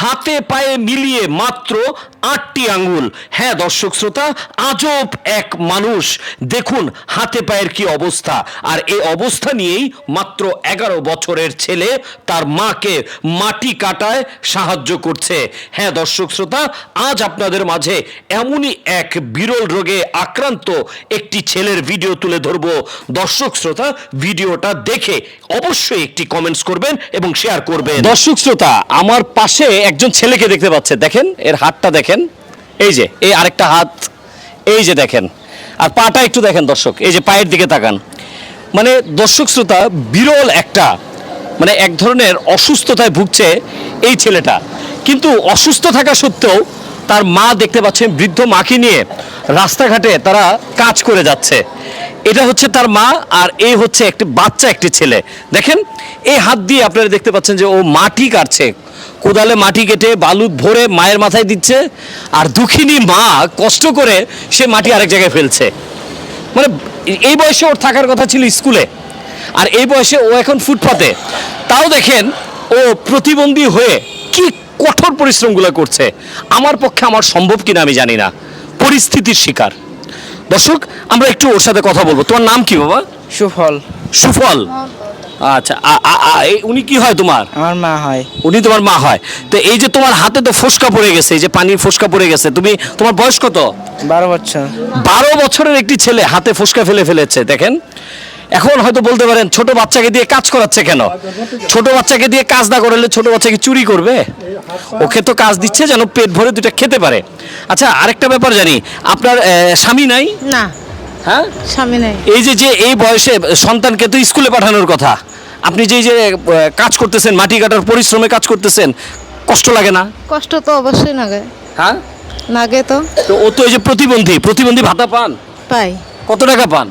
হাতে পায়ে মিলিয়ে মাত্র আটটি আঙ্গুল। হ্যাঁ দর্শক শ্রোতা, আজব এক মানুষ। দেখুন, হাতে পায়ের কি অবস্থা। আর এই অবস্থা নিয়েই মাত্র এগারো বছরের ছেলে তার মাকে মাটি কাটায় সাহায্য করছে। হ্যাঁ দর্শক শ্রোতা, আজ আপনাদের মাঝে এমনই এক বিরল রোগে আক্রান্ত একটি ছেলের ভিডিও তুলে ধরবো। দর্শক শ্রোতা, ভিডিওটা দেখে অবশ্যই একটি কমেন্টস করবেন এবং শেয়ার করবেন। দর্শক শ্রোতা, আমার পাশে একজন ছেলেকে দেখতে পাচ্ছে। দেখেন, এর হাতটা দেখেন। এই যে, এই আরেকটা হাত। এই যে দেখেন, আর পাটা একটু দেখেন দর্শক, এই যে পায়ের দিকে তাকান। মানে দর্শক শ্রোতা, বিরল একটা মানে এক ধরনের অসুস্থতায় ভুগছে এই ছেলেটা। কিন্তু অসুস্থ থাকা সত্ত্বেও তার মা দেখতে পাচ্ছেন বৃদ্ধ মাকে নিয়ে রাস্তাঘাটে তারা কাজ করে যাচ্ছে। এটা হচ্ছে তার মা, আর এই হচ্ছে একটি বাচ্চা, একটি ছেলে। দেখেন, এই হাত দিয়ে আপনারা দেখতে পাচ্ছেন যে ও মাটি কাটছে। কোদালে মাটি কেটে বালু ভরে মায়ের মাথায় দিচ্ছে আর দুঃখিনী মা কষ্ট করে সে মাটি আরেক জায়গায় ফেলছে। মানে এই বয়সে ওর থাকার কথা ছিল স্কুলে আর এই বয়সে ও এখন ফুটপাতে। তাও দেখেন ও প্রতিবন্ধী হয়ে কি কঠোর পরিশ্রমগুলো করছে। আমার পক্ষে আমার সম্ভব কিনা আমি জানি না। পরিস্থিতির শিকার। দর্শক আমরা একটু ওর সাথে কথা বলব। তোমার নাম কি বাবা? সুফল। সুফল। আচ্ছা আ- আ- আ- এই- উনি কি হয় তোমার? আমার মা হয়। উনি তোমার মা হয়। তো এই যে তোমার হাতে তো ফোসকা পড়ে গেছে এই যে পানির ফোসকা পড়ে গেছে তুমি তোমার বয়স কত? বারো বছর। বারো বছরের একটি ছেলে হাতে ফুসকা ফেলে ফেলেছে দেখেন। এখন হয়তো বলতে পারেন ছোট বাচ্চাকে দিয়ে কাজ করাচ্ছে কেন? ছোট বাচ্চাকে দিয়ে কাজ না করালে ছোট বাচ্চাকে চুরি করবে? ওকে তো কাজ দিচ্ছে যেন পেট ভরে দুটা খেতে পারে। আচ্ছা আরেকটা ব্যাপার জানি আপনার স্বামী নাই? না। হ্যাঁ? স্বামী নেই। এই যে যে এই বয়সে সন্তানকে তো স্কুলে পাঠানোর কথা আপনি যে যে কাজ করতেছেন মাটি কাটার পরিশ্রমে কাজ করতেছেন কষ্ট লাগে না? কষ্ট তো অবশ্যই নাগে হ্যাঁ? নাগে তো। তো ও তো এই যে প্রতিবন্ধী প্রতিবন্ধী ভাতা পান? পাই। কত টাকা পান?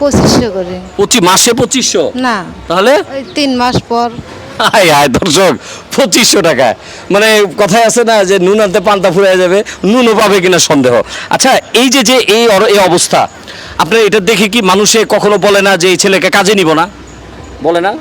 পঁচিশশো করে। পঁচিশ মাসে পঁচিশশো? না। তাহলে? ওই তিন মাস পর হাই হাই দর্শক পঁচিশশো টাকা। মানে কথায় আছে না যে নুন আনতে পান্তা ফুরিয়ে যাবে নুনও পাবে কিনা সন্দেহ। আচ্ছা এই যে যে এই এই অবস্থা আপনার এটা দেখে কি মানুষে কখনো বলে না যে এই ছেলেকে কাজে নিব না? বলে না?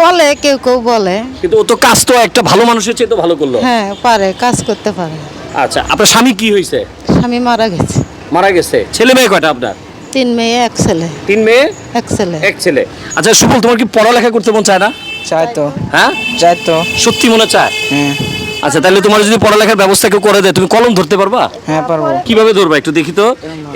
বলে কেউ কেউ বলে। কিন্তু ও তো কাজ তো একটা ভালো মানুষের চেয়ে তো ভালো করল। হ্যাঁ পারে কাজ করতে পারে। আচ্ছা আপনার স্বামী কি হয়েছে স্বামী মারা গেছে। মারা গেছে। ছেলে মেয়ে কয়টা আপনার? তিন মেয়ে এক ছেলে। তিন মেয়ে? এক ছেলে। এক ছেলে। আচ্ছা সুফল তোমার কি পড়ালেখা করতে মন চায় না? চাই তো। হ্যাঁ? চাই তো। সত্যি মনে চায়? হ্যাঁ আচ্ছা তাহলে তোমার যদি পড়ালেখার ব্যবস্থা কেউ করে দেয় তুমি কলম ধরতে পারবা? হ্যাঁ পারব। কীভাবে ধরবা একটু দেখি তো?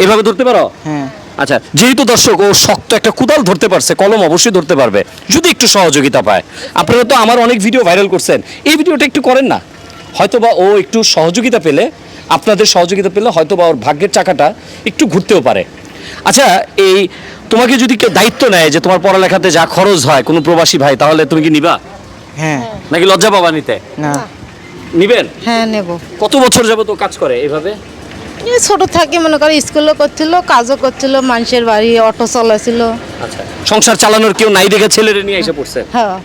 এভাবে ধরতে পারো? হ্যাঁ। আচ্ছা যেহেতু দর্শক ও শক্ত একটা কুদাল ধরতে পারছে কলম অবশ্যই ধরতে পারবে যদি একটু সহযোগিতা পায়। আপনারা তো আমার অনেক ভিডিও ভাইরাল করছেন এই ভিডিওটা একটু করেন না। হয়তোবা ও একটু সহযোগিতা পেলে আপনাদের সহযোগিতা পেলে হয়তোবা ওর ভাগ্যের চাকাটা একটু ঘুরতেও পারে। আচ্ছা এই তোমাকে যদি কেউ দায়িত্ব নেয় যে তোমার পড়ালেখাতে যা খরচ হয় কোনো প্রবাসী ভাই তাহলে তুমি কি নিবা? হ্যাঁ। নাকি লজ্জা পাবা নিতে? না। নিবেন? হ্যাঁ নেব। কত বছর যাব তো কাজ করে এভাবে? এই ছোট থাকি মনে করো স্কুলও করছিল কাজও করছিল মানুষের বাড়ি অটো চলাছিল। আচ্ছা। সংসার চালানোর কেউ নাই দেখে ছেলেরে নিয়ে এসে পড়ছে? হ্যাঁ।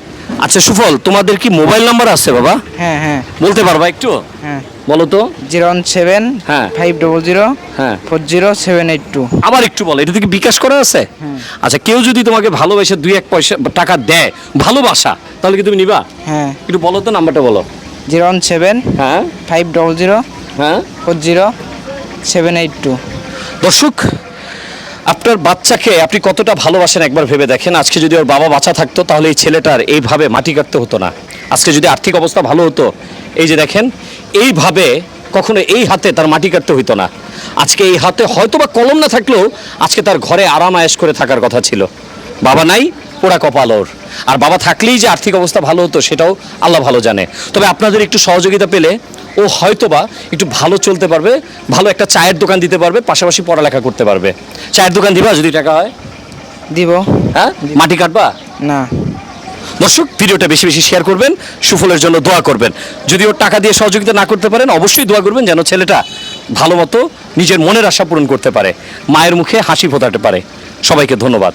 আচ্ছা সুফল তোমাদের কি মোবাইল নাম্বার আছে বাবা? হ্যাঁ হ্যাঁ। বলতে পারবা একটু? হ্যাঁ। বলো তো। জিরো ওয়ান সেভেন হ্যাঁ। ফাইভ ডবল জিরো হ্যাঁ। Four zero seven eight two. আবার একটু বলো এটা থেকে বিকাশ করা আছে? আচ্ছা কেউ যদি তোমাকে ভালোবেসে দুই এক পয়সা টাকা দেয় ভালোবাসা তাহলে কি তুমি নিবা? হ্যাঁ। একটু বলো তো নাম্বারটা বলো। জিরো ওয়ান সেভেন হ্যাঁ। ফাইভ ডবল জিরো হ্যাঁ। Four zero seven eight two. দর্শক আপনার বাচ্চাকে আপনি কতটা ভালোবাসেন একবার ভেবে দেখেন। আজকে যদি ওর বাবা বাঁচা থাকতো তাহলে এই ছেলেটার এইভাবে মাটি কাটতে হতো না। আজকে যদি আর্থিক অবস্থা ভালো হতো এই যে দেখেন এইভাবে কখনো এই হাতে তার মাটি কাটতে হইতো না। আজকে এই হাতে হয়তো বা কলম না থাকলেও আজকে তার ঘরে আরাম আয়েশ করে থাকার কথা ছিল। বাবা নাই পোড়া কপাল ওর। আর বাবা থাকলেই যে আর্থিক অবস্থা ভালো হতো সেটাও আল্লাহ ভালো জানে। তবে আপনাদের একটু সহযোগিতা পেলে ও হয়তোবা একটু ভালো চলতে পারবে ভালো একটা চায়ের দোকান দিতে পারবে পাশাপাশি পড়ালেখা করতে পারবে। চায়ের দোকান দিবা যদি টাকা হয়? দিব। হ্যাঁ? মাটি কাটবা? না। দর্শক, ভিডিওটা বেশি বেশি শেয়ার করবেন, সুফলের জন্য দোয়া করবেন। যদি ওর টাকা দিয়ে সহযোগিতা না করতে পারেন, অবশ্যই দোয়া করবেন যেন ছেলেটা ভালো মতো নিজের মনের আশা পূরণ করতে পারে, মায়ের মুখে হাসি ফোটাতে পারে। সবাইকে ধন্যবাদ।